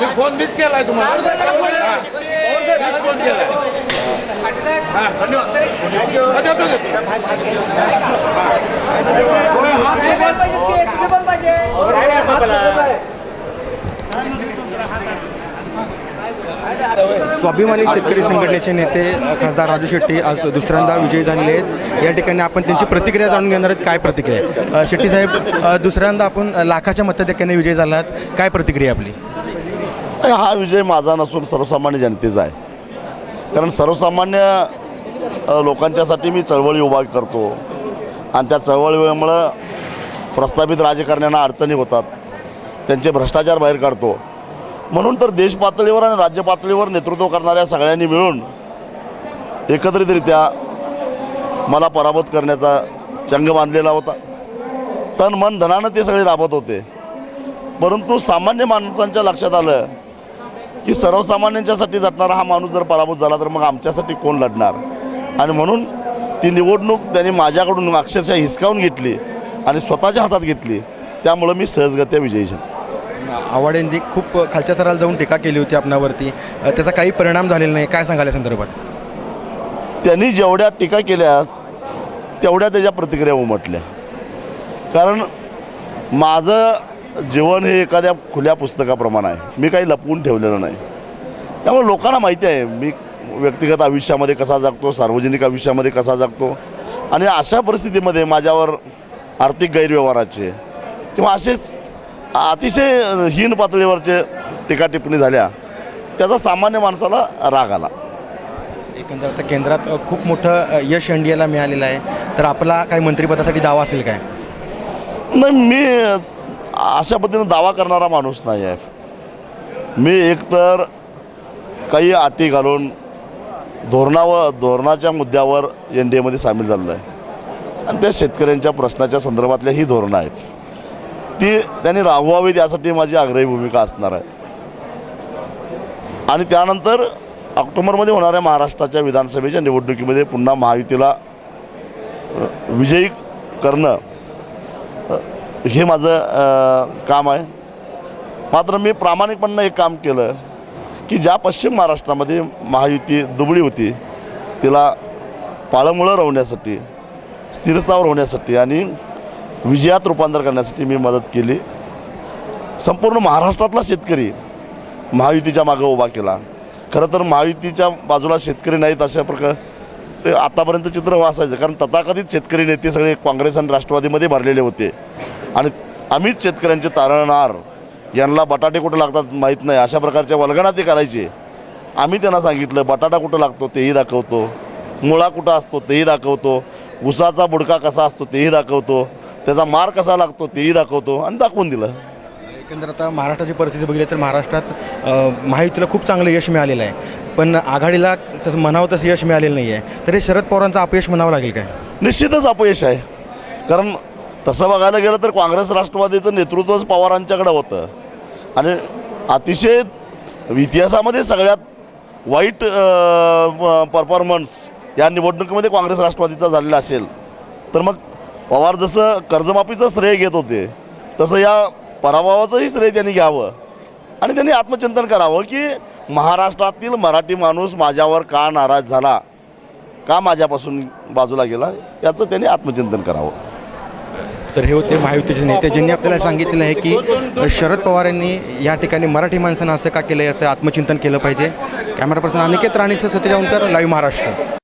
मी phone मीच केलाय तुम्हाला हा. मीच फोन केलाय हा. सगळं तो घेतो. स्वाभिमानी शेतकरी संघटनेचे नेते खासदार राजू शेट्टी आज दुसऱ्यांदा विजयी झालेले आहेत. या ठिकाणी आपण त्यांची प्रतिक्रिया जाणून घेणार आहेत. काय प्रतिक्रिया आहे? शेट्टी साहेब दुसऱ्यांदा आपण लाखाच्या मताधिक्याने विजय झालात. काय प्रतिक्रिया आपली? हा विजय माझा नसून सर्वसामान्य जनतेचा आहे. कारण सर्वसामान्य लोकांच्यासाठी मी चळवळी उभा करतो. आणि त्या चळवळीमुळं प्रस्थापित राजकारण्यांना अडचणी होतात. त्यांचे भ्रष्टाचार बाहेर काढतो. म्हणून तर देश पातळीवर आणि राज्य पातळीवर नेतृत्व करणाऱ्या सगळ्यांनी मिळून एकत्रितरित्या मला पराभूत करण्याचा चंग बांधलेला होता. तन मन धनानं ते सगळे राबत होते. परंतु सामान्य माणसांच्या लक्षात आलं की सर्वसामान्यांच्यासाठी झटणारा हा माणूस जर पराभूत झाला तर मग आमच्यासाठी कोण लढणार? आणि म्हणून ती निवडणूक त्यांनी माझ्याकडून अक्षरशः हिसकावून घेतली आणि स्वतःच्या हातात घेतली. त्यामुळं मी सहजगत्या विजयी झालो. आव्हाड खूप खालच्या थराला जाऊन टीका केली होती आपणावरती. त्याचा काही परिणाम झालेला नाही. काय सांगाल या संदर्भात? त्यांनी जेवढ्या टीका केल्या तेवढ्या त्याच्या प्रतिक्रिया उमटल्या. कारण माझं जीवन हे एखाद्या खुल्या पुस्तकाप्रमाणे आहे. मी काही लपवून ठेवलेलं नाही. त्यामुळे लोकांना माहिती आहे मी व्यक्तिगत आयुष्यामध्ये कसा जागतो सार्वजनिक आयुष्यामध्ये कसा जागतो. आणि अशा परिस्थितीमध्ये माझ्यावर आर्थिक गैरव्यवहाराचे किंवा असेच अतिशय हीन पातळीवरचे टीका टिप्पणी झाल्या. त्याचा सामान्य माणसाला राग आला. एकंदर आता केंद्रात खूप मोठं यश एन डी एला मिळालेलं आहे. तर आपला काही मंत्रिपदासाठी दावा असेल काय? नाही मी अशा पद्धतीनं दावा करणारा माणूस नाही आहे. मी एकतर काही अटी घालून धोरणावर धोरणाच्या मुद्द्यावर एन डी एमध्ये सामील झालेलो आहे. आणि त्या शेतकऱ्यांच्या प्रश्नाच्या संदर्भातल्या ही धोरणं आहेत. ती त्यांनी राबवावी यासाठी माझी आग्रही भूमिका असणार आहे. आणि त्यानंतर ऑक्टोबरमध्ये होणाऱ्या महाराष्ट्राच्या विधानसभेच्या निवडणुकीमध्ये पुन्हा महायुतीला विजयी करणं हे माझं काम आहे. मात्र मी प्रामाणिकपणानं एक काम केलं की ज्या पश्चिम महाराष्ट्रामध्ये महायुती दुबळी होती तिला पाळंमुळं राहण्यासाठी स्थिरस्थावर होण्यासाठी आणि विजयात रूपांतर करण्यासाठी मी मदत केली. संपूर्ण महाराष्ट्रातला शेतकरी महायुतीच्या मागं उभा केला. खरं तर महायुतीच्या बाजूला शेतकरी नाहीत अशा प्रकार आतापर्यंत चित्र हो असायचं कारण तथाकथित शेतकरी नेते सगळे काँग्रेस आणि राष्ट्रवादीमध्ये भरलेले होते. आणि आम्हीच शेतकऱ्यांचे तारणहार यांना बटाटे कुठं लागतात माहीत नाही. अशा प्रकारच्या वलगणा ते करायचे. आम्ही त्यांना सांगितलं बटाटा कुठं लागतो तेही दाखवतो. मुळा कुठं असतो तेही दाखवतो. उसाचा बुडका कसा असतो तेही दाखवतो. त्याचा मार कसा लागतो तेही दाखवतो आणि दाखवून दिलं. एकंदर आता महाराष्ट्राची परिस्थिती बघितली तर महाराष्ट्रात अ, महायुतीला खूप चांगलं यश मिळालेलं आहे. पण आघाडीला तसं म्हणावं तसं यश मिळालेलं नाही आहे. तर हे शरद पवारांचं अपयश म्हणावं लागेल काय? निश्चितच अपयश आहे. कारण तसं बघायला गेलं तर काँग्रेस राष्ट्रवादीचं नेतृत्वच पवारांच्याकडं होतं. आणि अतिशय इतिहासामध्ये सगळ्यात वाईट परफॉर्मन्स या निवडणुकीमध्ये काँग्रेस राष्ट्रवादीचा झालेला असेल. तर मग पवार जसं कर्जमाफीचं श्रेय घेत होते तसं या पराभवाचंही श्रेय त्यांनी घ्यावं. आणि त्यांनी आत्मचिंतन करावं की महाराष्ट्रातील मराठी माणूस माझ्यावर का नाराज झाला? का माझ्यापासून बाजूला गेला? याचं त्यांनी आत्मचिंतन करावं. तर हे होते महायुतीचे नेते ज्यांनी आपल्याला सांगितलेलं आहे की शरद पवार यांनी या ठिकाणी मराठी माणसानं असं का केलं याचं आत्मचिंतन केलं पाहिजे. कॅमेरा पर्सन अनिकेत राणीसह सतीजावकर लाईव्ह महाराष्ट्र.